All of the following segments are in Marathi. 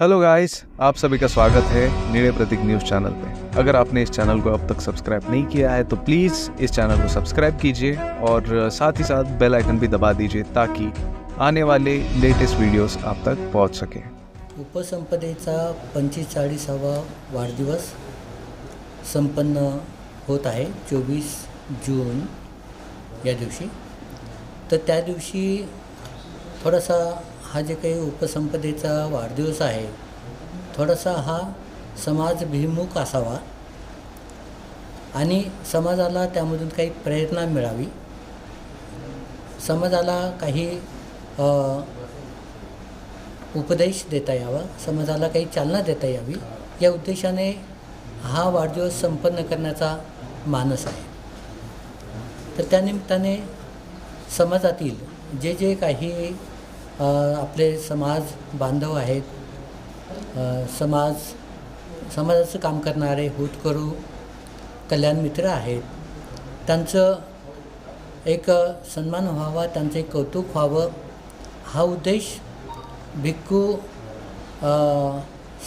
हेलो गाइस आप सभी का स्वागत है नीड़े प्रतीक न्यूज़ चैनल पे। अगर आपने इस चैनल को अब तक सब्सक्राइब नहीं किया है तो प्लीज़ इस चैनल को सब्सक्राइब कीजिए और साथ ही साथ बेल आइकन भी दबा दीजिए ताकि आने वाले लेटेस्ट वीडियोस आप तक पहुंच सके। उपसंपदेचा पंचेचाळीसावा वाढदिवस संपन्न होत आहे चोवीस जून या दिवशी. तर त्या दिवशी थोडासा हा जे काही उपसंपदेचा वाढदिवस आहे थोडासा हा समाजभिमुख असावा आणि समाजाला त्यामधून काही प्रेरणा मिळावी. समाजाला काही उपदेश देता यावा समाजाला काही चालना देता यावी या उद्देशाने हा वाढदिवस संपन्न करण्याचा मानस आहे. तर त्यानिमित्ताने समाजातील जे जे काही आपले समाज बांधव आहेत. समाज समाजाचं काम करणारे होतकरू कल्याण मित्र आहेत. त्यांचं एक सन्मान व्हावा त्यांचं एक कौतुक व्हावं. हा उद्देश भिक्खू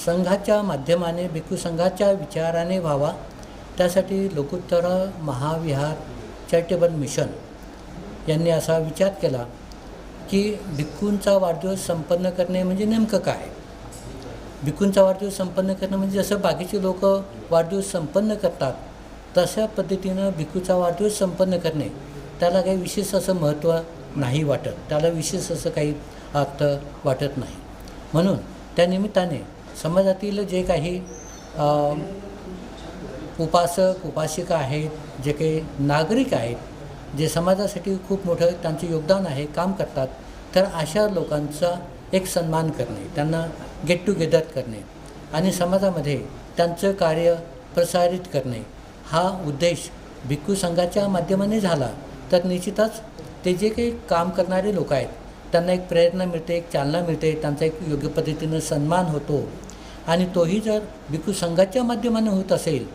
संघाच्या माध्यमाने भिक्खू संघाच्या विचाराने व्हावा. त्यासाठी लोकोत्तर महाविहार चॅरिटेबल मिशन यांनी असा विचार केला. की भिक्खूंचा वाढदिवस संपन्न करणे म्हणजे नेमकं काय? भिक्खूंचा वाढदिवस संपन्न करणं म्हणजे जसं बाकीचे लोक वाढदिवस संपन्न करतात तशा पद्धतीनं भिक्खूचा वाढदिवस संपन्न करणे त्याला काही विशेष असं महत्त्व नाही वाटत. त्याला विशेष असं काही अर्थ वाटत नाही. म्हणून त्या निमित्ताने समाजातील जे काही उपासक उपासिका आहेत जे काही नागरिक आहेत जे समाजासाठी खूप मोठं त्यांचं योगदान आहे काम करतात तर अशा लोकांचा एक सन्मान करणे त्यांना गेट टुगेदर करणे आणि समाजामध्ये त्यांचं कार्य प्रसारित करणे हा उद्देश भिक्खू संघाच्या माध्यमाने झाला. तर निश्चितच ते जे काही काम करणारे लोक आहेत त्यांना एक प्रेरणा मिळते एक चालना मिळते त्यांचा एक योग्य पद्धतीनं सन्मान होतो. आणि तोही जर भिक्खू संघाच्या माध्यमाने होत असेल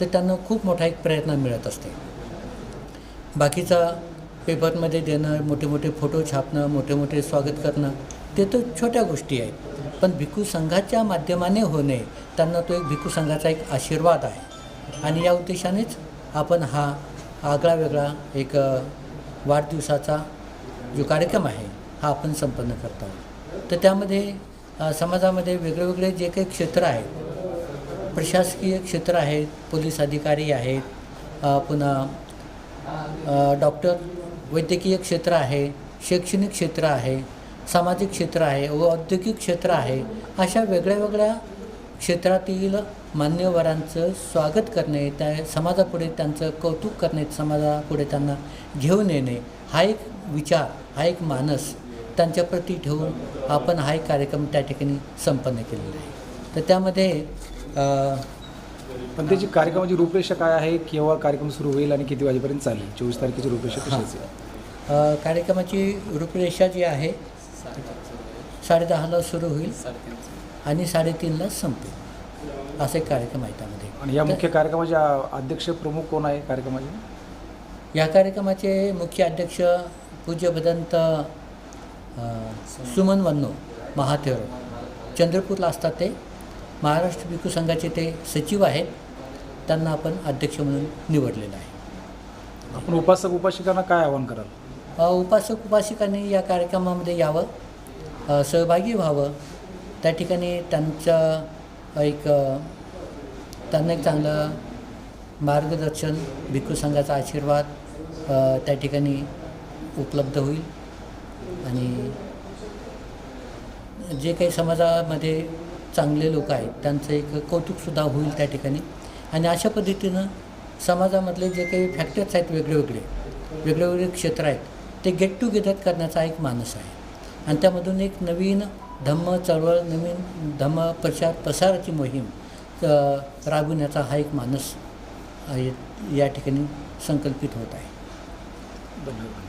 तर त्यांना खूप मोठा एक प्रेरणा मिळत असते. बाकीचा पेपरमध्ये देणं मोठे मोठे फोटो छापणं मोठे मोठे स्वागत करणं ते तर छोट्या गोष्टी आहेत. पण भिक्खू संघाच्या माध्यमाने होणे त्यांना तो एक भिक्खू संघाचा एक आशीर्वाद आहे. आणि या उद्देशानेच आपण हा आगळा वेगळा एक वाढदिवसाचा जो कार्यक्रम आहे हा आपण संपन्न करत आहोत. तर त्यामध्ये समाजामध्ये वेगळेवेगळे जे काही क्षेत्र आहेत प्रशासकीय क्षेत्र आहेत पोलीस अधिकारी आहेत पुन्हा डॉक्टर वैद्यकीय क्षेत्र आहे शैक्षणिक क्षेत्र आहे सामाजिक क्षेत्र आहे व औद्योगिक क्षेत्र आहे अशा वेगळ्या वेगळ्या क्षेत्रातील मान्यवरांचं स्वागत करणे त्या समाजापुढे त्यांचं कौतुक करणे समाजापुढे त्यांना घेऊन येणे हा एक विचार हा एक मानस त्यांच्याप्रती ठेवून आपण हा एक कार्यक्रम त्या ठिकाणी संपन्न केलेला आहे. तर त्यामध्ये पण त्याची कार्यक्रमाची रूपरेषा काय आहे? केव्हा कार्यक्रम सुरू होईल आणि किती वाजेपर्यंत चालेल? चोवीस तारखेची रूपरेषा कशी असेल? कार्यक्रमाची रूपरेषा जी आहे साडेदहाला सुरू होईल आणि साडेतीनला संपेल. असे कार्यक्रम आहे त्यामध्ये. आणि या मुख्य कार्यक्रमाचे अध्यक्ष प्रमुख कोण आहे कार्यक्रमाचे? या कार्यक्रमाचे मुख्य अध्यक्ष पूज्य भदंत सुमन वन्नो महाथेरो चंद्रपूरला असतात ते. महाराष्ट्र भिक्खू संघाचे ते सचिव आहेत. त्यांना आपण अध्यक्ष म्हणून निवडलेलं आहे. आपण उपासक उपासिकांना काय आवाहन कराल? उपासक उपासिकांनी या कार्यक्रमामध्ये यावं. सहभागी व्हावं. त्या ठिकाणी त्यांचं एक त्यांना एक चांगलं मार्गदर्शन भिक्खू संघाचा आशीर्वाद त्या ठिकाणी उपलब्ध होईल. आणि जे काही समाजामध्ये चांगले लोक आहेत. त्यांचं एक कौतुकसुद्धा होईल त्या ठिकाणी. आणि अशा पद्धतीनं समाजामधले जे काही फॅक्टर्स आहेत वेगळे वेगळे वेगळे वेगळे क्षेत्र आहेत ते गेट टुगेदर करण्याचा एक मानस आहे. आणि त्यामधून एक नवीन धम्म चळवळ नवीन धम्म प्रचार प्रसाराची मोहीम राबवण्याचा राबविण्याचा हा एक मानस आहे, या ठिकाणी संकल्पित होत आहे. धन्यवाद